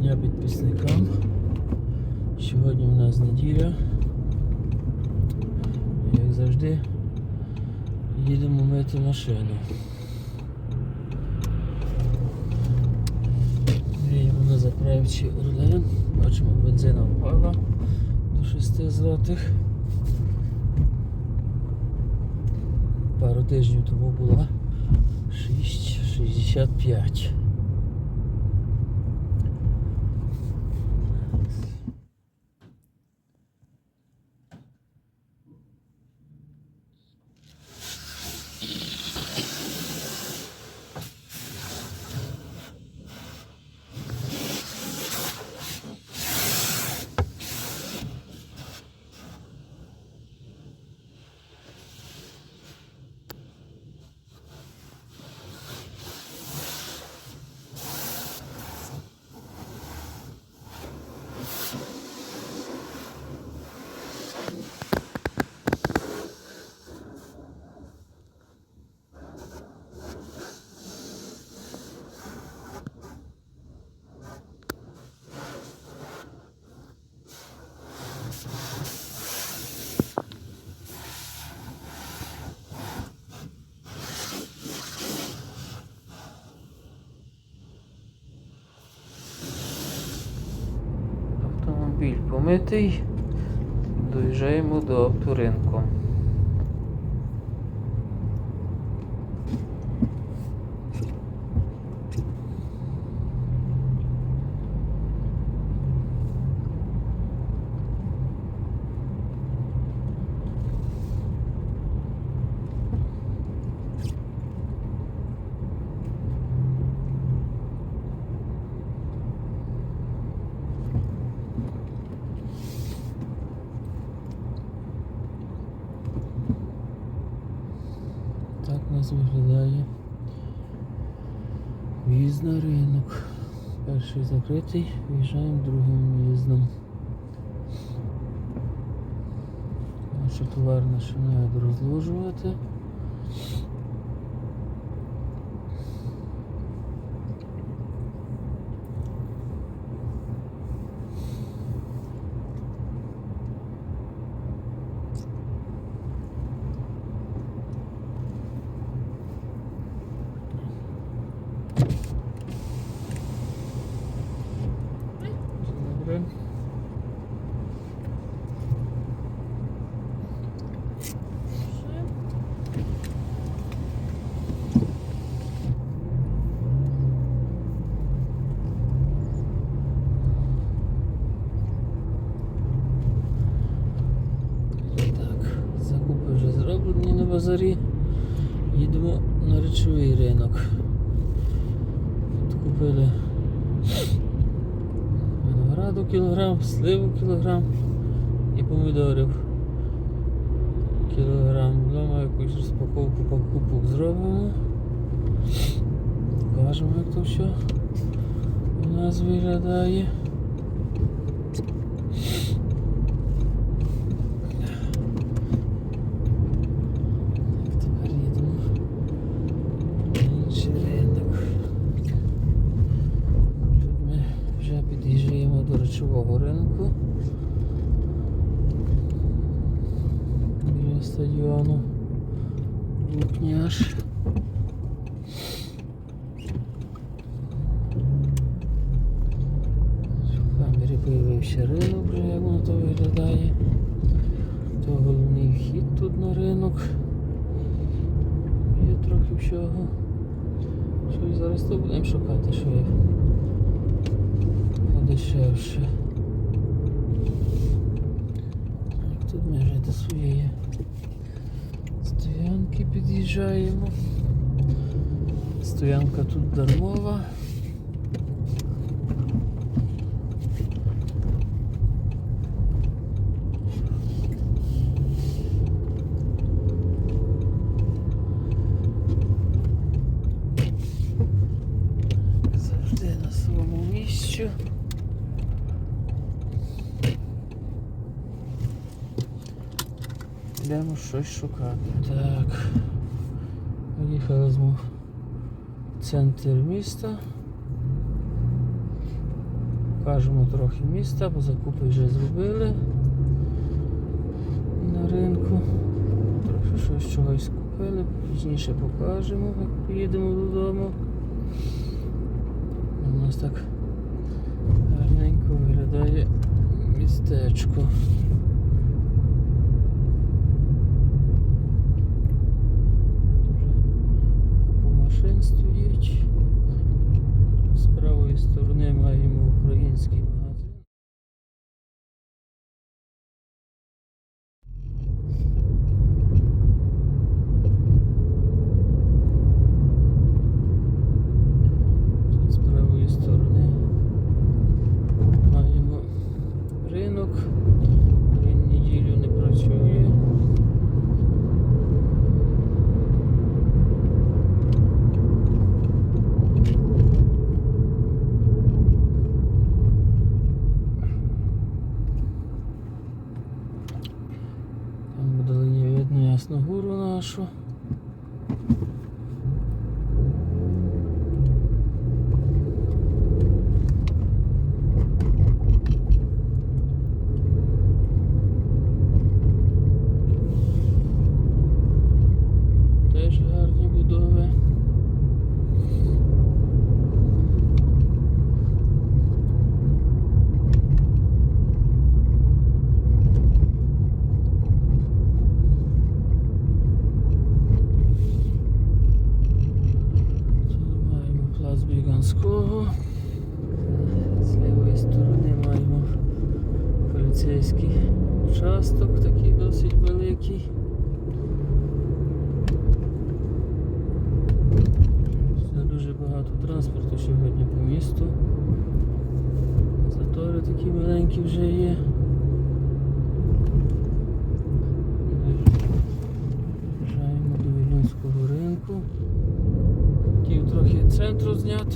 дня підписникам. Сьогодні у нас неділя. Як завжди, їдемо мити машину. Гріємо на заправці Орлен. Бачимо, бензина впала до 6 злотих. Пару тижнів тому була 6,65. Помитий. Доїжджаємо до авторинку. Так у виглядає в'їзд на ринок. Перший закритий, в'їжджаємо другим в'їздом. Наша товар починає розложувати. Добре. Так, закупи вже на. Їдемо на речовий ринок. Тут купили винограду кілограм, сливу кілограм і помідорів кілограм. Вдома якусь розпаковку покупок зробимо. Покажемо як то все у нас виглядає. Так, тепер їдемо на інший ринок. Тут ми вже під'їжджаємо до речового ринку. Біля стадіону Лукняш. В появився ринок, вже як воно то виглядає. То головний вхід тут на ринок. Є трохи всього. Щось зараз то будемо шукати, що є подешевше. Так, тут ми вже до своєї стоянки під'їжджаємо. Стоянка тут дармова. Завжди на своєму місці. Йдемо щось шукати. Так. Поїхали ми в центр міста. Покажемо трохи міста, бо закупи вже зробили на ринку. Трохи щось чогось купили, пізніше покажемо, як поїдемо додому. У нас так гарненько виглядає містечко.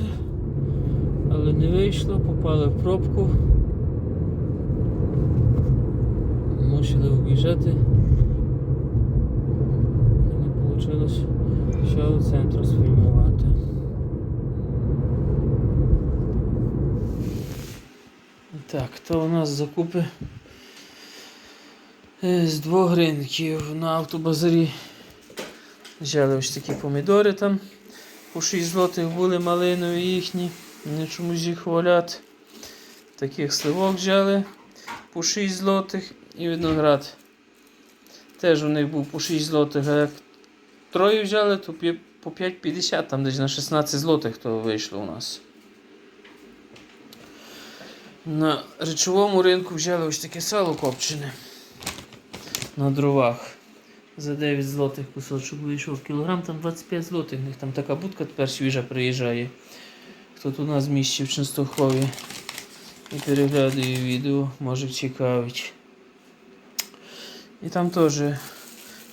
Центру але не вийшло, попали в пробку. Мусили об'їжджати. І не вийшло ще центру сформувати. Так, то у нас закупи е, з двох ринків на автобазарі. Взяли ось такі помідори там. По 6 злотих були малинові їхні. Вони чомусь їх хвалять. Таких сливок взяли по 6 злотих і виноград. Теж у них був по 6 злотих, а як троє взяли, то по 5,50, там десь на 16 злотих то вийшло у нас. На речовому ринку взяли ось таке сало копчене на дровах. За 9 злотих кусочок вийшов кілограм, там 25 злотих. У них там така будка тепер свіжа приїжджає. Хто тут у нас в місті в Ченстохові і переглядає відео, може цікавить. І там теж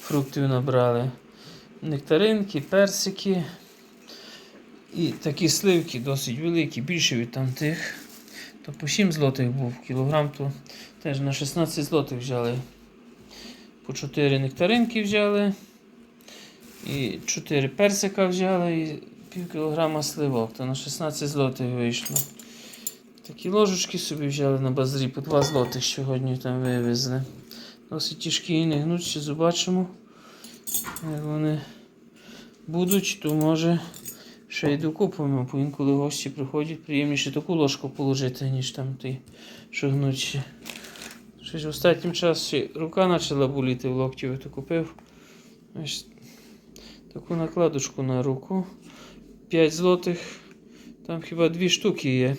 фруктів набрали. Нектаринки, персики. І такі сливки досить великі, більше від там тих. То по 7 злотих був кілограм, то теж на 16 злотих взяли. По 4 нектаринки взяли. І 4 персика взяли і пів кілограма сливок. То на 16 злотих вийшло. Такі ложечки собі взяли на базарі по 2 злотих сьогодні там вивезли. Досить тяжкі і не гнуть, ще побачимо. Як вони будуть, то може ще й докупимо, бо інколи гості приходять, приємніше таку ложку положити, ніж там ті, що гнучі. Щось в останнім часі рука почала боліти в локті, то купив. Таку накладочку на руку. 5 злотих. Там хіба дві штуки є.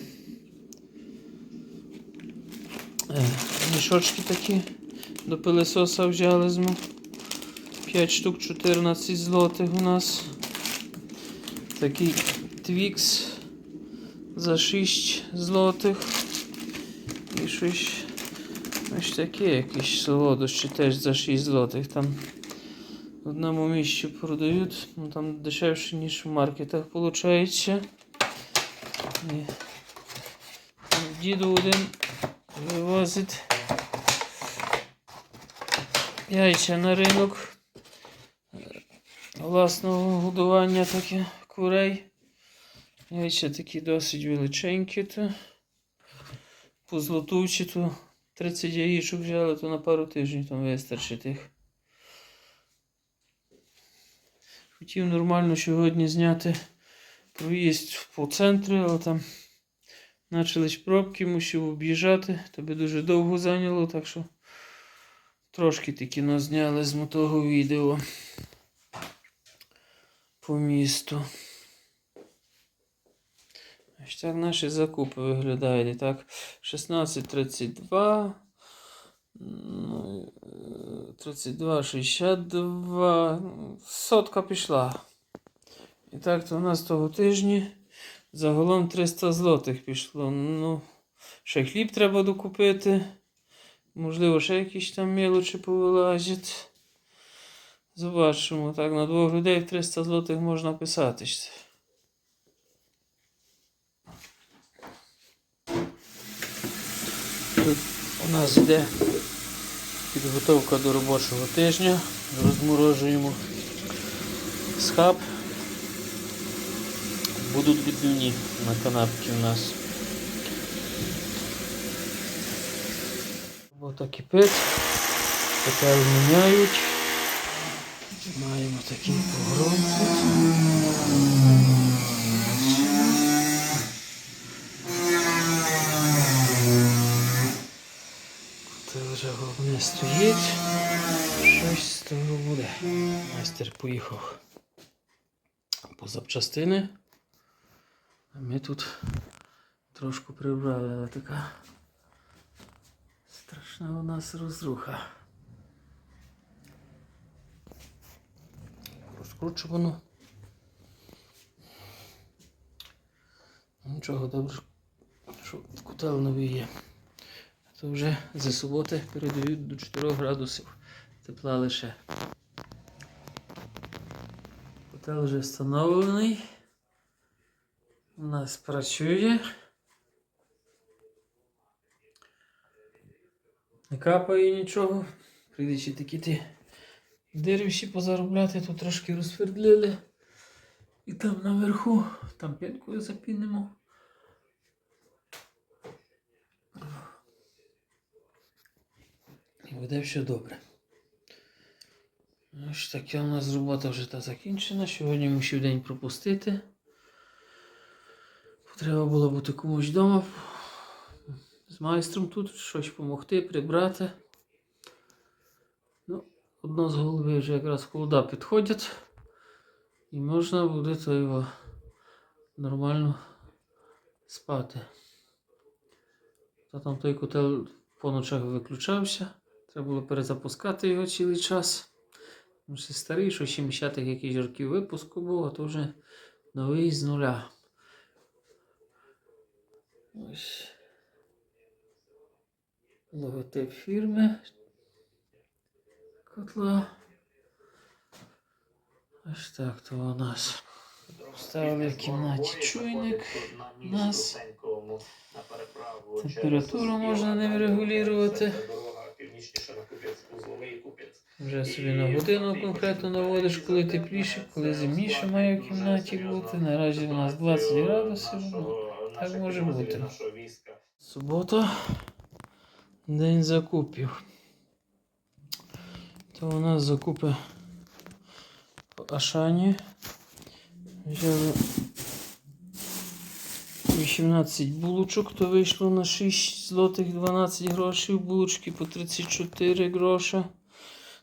Е, Мішочки такі до пилесоса взяли змо. 5 штук 14 злотих у нас. Такий твікс за 6 злотих. І щось ось таке якісь солодощі теж за 6 злотих. Там в одному місці продають, ну там дешевше, ніж в маркетах виходить. Діду один вивозить яйця на ринок власного годування таке курей. Яйця такі досить величенькі. То. по то 30 яєчок взяли, то на пару тижнів там вистачить їх. Хотів нормально сьогодні зняти проїзд по центру, але там почались пробки, мусив об'їжджати, то би дуже довго зайняло, так що трошки таки зняли з мотого відео по місту. Ось так наші закупи виглядають. І так, 16.32. ну, е, 32,62. ну, Сотка пішла. І так, то у нас того тижні загалом 300 злотих пішло. Ну, ще хліб треба докупити. Можливо, ще якісь там мелочі повилазять. Побачимо. Так, на двох людей 300 злотих можна писатись. Тут у нас йде підготовка до робочого тижня. Розморожуємо схаб. Будуть відбивні на канапки у нас. Робота кипить. Тепер міняють. Маємо такий погром тут. Це вже головне стоїть. Щось з того буде. Майстер поїхав по запчастини. А ми тут трошки прибрали, але така страшна у нас розруха. Розкручувано. Нічого добре, що котел новий є. То вже за суботи передають до 4 градусів тепла лише. Котел вже встановлений. У нас працює. Не капає нічого. Прийдеться такі ті дири всі позаробляти, тут трошки розсвердлили. І там наверху, там п'яткою запінимо. Буде все добре. Ось таке у нас робота вже та закінчена. Сьогодні мусив день пропустити. Треба було бути комусь вдома з майстром тут щось допомогти, прибрати. Ну, одно з голови вже якраз холода підходять. І можна буде то його нормально спати. Та там той котел по ночах виключався. Треба було перезапускати його цілий час. Він ще старий, що 70-х якийсь років випуску був, а то вже новий з нуля. Ось. Логотип фірми. Котла. Ось так то у нас. Вставили в кімнаті чуйник. Нас температуру можна ним регулювати. Вже собі на годину конкретно наводиш, коли тепліше, коли зимніше має в кімнаті бути. Наразі у нас 20 градусів. ну, Так може бути. Субота. День закупів. То у нас закупи в Ашані. Взяли 18 булочок, то вийшло на 6 злотих 12 грошей. Булочки по 34 гроша.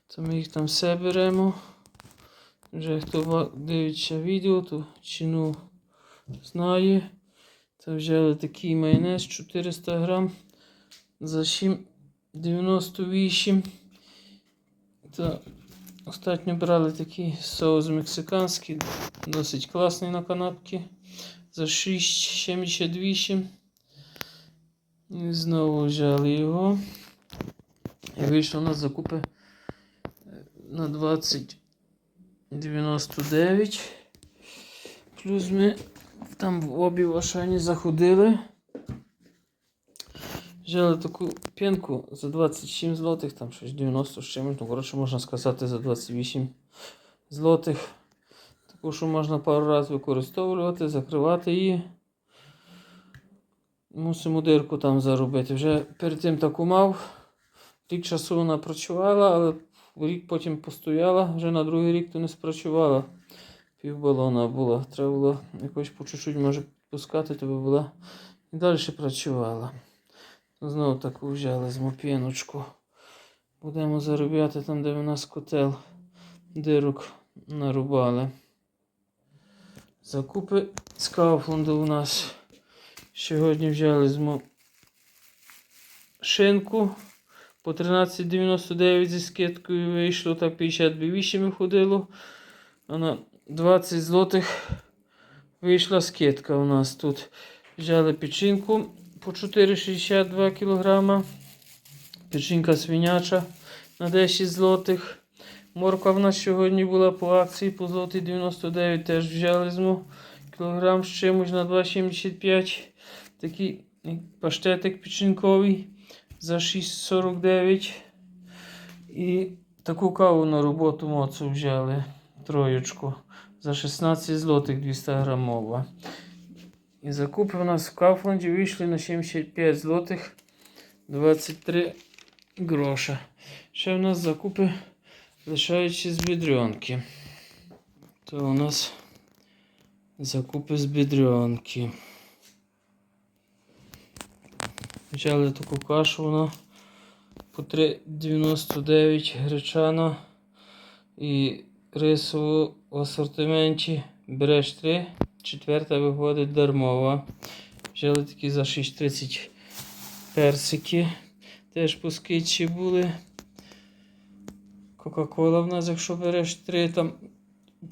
То ми їх там все беремо. Вже хто дивиться відео, то ціну знає. То взяли такий майонез 400 грам за 7,98. Та остатньо брали такий соус мексиканський, досить класний на канапки. За 6,78. І знову взяли його. І вийшло у нас закупи е, на 20,99. Плюс ми там в обі в Ашані заходили. Взяли таку пінку за 27 злотих, там щось 90 з чимось, ну коротше можна сказати за 28 злотих. Таку, що можна пару разів використовувати, закривати її. Мусимо дирку там заробити. Вже перед тим таку мав. Рік часу вона працювала, але рік потім постояла, вже на другий рік то не спрацювала. Пів балона була. Треба було якось по чуть-чуть може пускати, то би була і далі працювала. Знову таку взяли з мопіночку. Будемо заробляти там, де в нас котел дирок нарубали. Закупи з у нас сьогодні взяли з шинку по 13,99 зі скидкою вийшло, так 58 виходило. А на 20 злотих вийшла скидка у нас тут. Взяли печінку по 4,62 кг. Печінка свиняча на 10 злотих. Морква в нас сьогодні була по акції по злотий 99 теж взяли зму. Кілограм з чимось на 2,75. Такий паштетик печінковий за 6,49. І таку каву на роботу моцу взяли. Троєчку. За 16 злотих 200 грамова. І закупи у нас в Кауфланді вийшли на 75 злотих 23 гроша. Ще у нас закупи лишаючи з бідрюнки. То у нас закупи з бідрюнки. Взяли таку кашу вона по 3,99 гречана і рисову в асортименті береш 3, четверта виходить дармова. Взяли такі за 6,30 персики. Теж по скидці були. Кока-кола в нас, якщо береш 3, там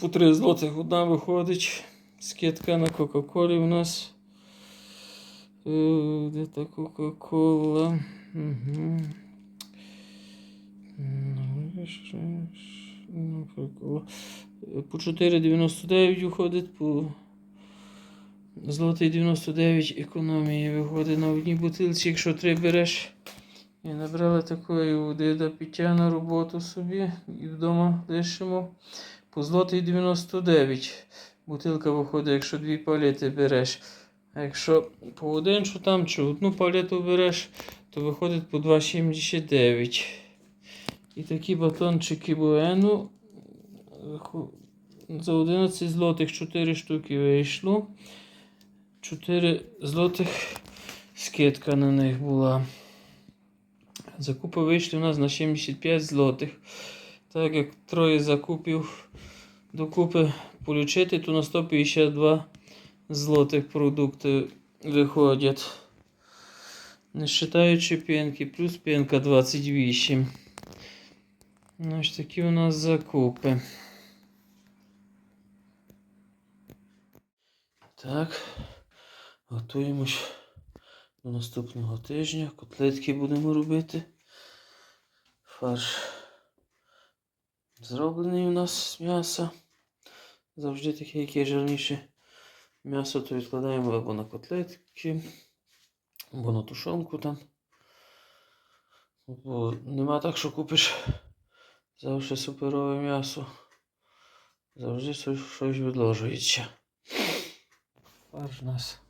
по 3 злотих одна виходить. Скидка на Кока-Колі у нас. Е, Де та Кока-Кола? Угу. По 4,99 виходить, по злотий 99 економії виходить на одній бутилці, якщо три береш. І набрали такої води до пиття на роботу собі і вдома лишимо. По злотий 99. Бутилка виходить, якщо дві палети береш. А якщо по один, там, чи одну палету береш, то виходить по 2,79. І такі батончики Буену за 11 злотих 4 штуки вийшло. 4 злотих скидка на них була. Закупи вийшли у нас на 75 злотих. Так як троє закупів докупи полічити, то на 152 злотих продукти виходять. Не вважаючи пінки, плюс пінка 28. Ну, ось такі у нас закупи. Так, готуємось наступного тижня. Котлетки будемо робити. Фарш зроблений у нас з м'яса. Завжди таке, яке жирніше м'ясо, то відкладаємо або на котлетки, або на тушонку там. Бо нема так, що купиш завжди суперове м'ясо. Завжди щось відложується. Фарш у нас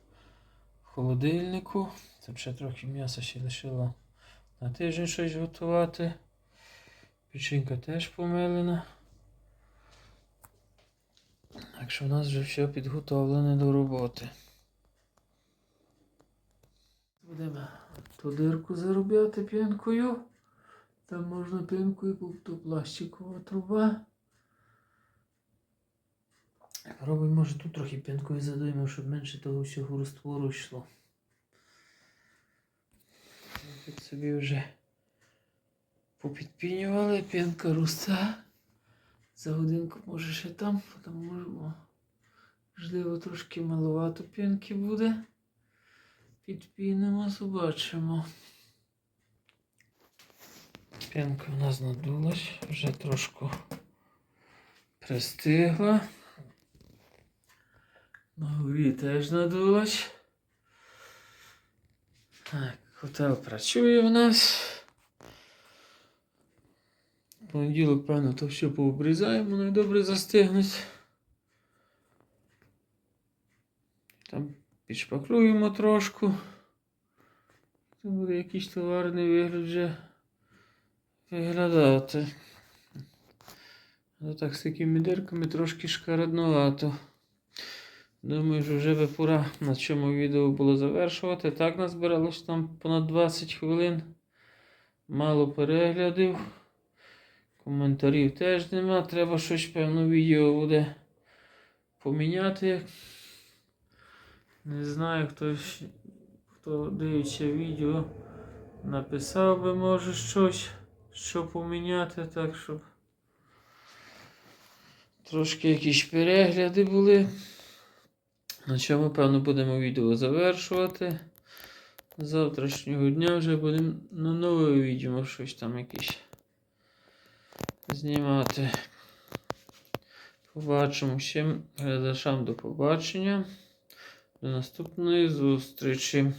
холодильнику. Там ще трохи м'яса ще лишило на тиждень щось готувати. Печінка теж помилена. Так що в нас вже все підготовлене до роботи. Будемо ту дирку заробляти п'янкою. Там можна п'янкою, бо то пластикова труба. Робимо, може, тут трохи п'янкою задуємо, щоб менше того всього розтвору йшло. Тут собі вже попідпінювали, п'янка росте. За годинку може ще там, потім можемо. Можливо, трошки маловато п'янки буде. Підпінимо, побачимо. П'янка у нас надулась, вже трошки пристигла. На теж надулась. Так, готел працює в нас. Понеділок, певно, то все пообрізаємо, ну і добре застигнуть. Там підшпаклюємо трошку. то буде якийсь товарний вигляд вже виглядати. А так з такими дирками трошки шкареднувато. Думаю, що вже би пора на цьому відео було завершувати. Так назбиралось там понад 20 хвилин. Мало переглядів. Коментарів теж нема. Треба щось, певно, відео буде поміняти. Не знаю, хтось, хто дивиться відео, написав би, може, щось, що поміняти, так щоб трошки якісь перегляди були. На чому, певно, будемо відео завершувати. З Завтрашнього дня вже будемо на нове відео щось там якесь знімати. Побачимо всім глядачам до побачення. До наступної зустрічі.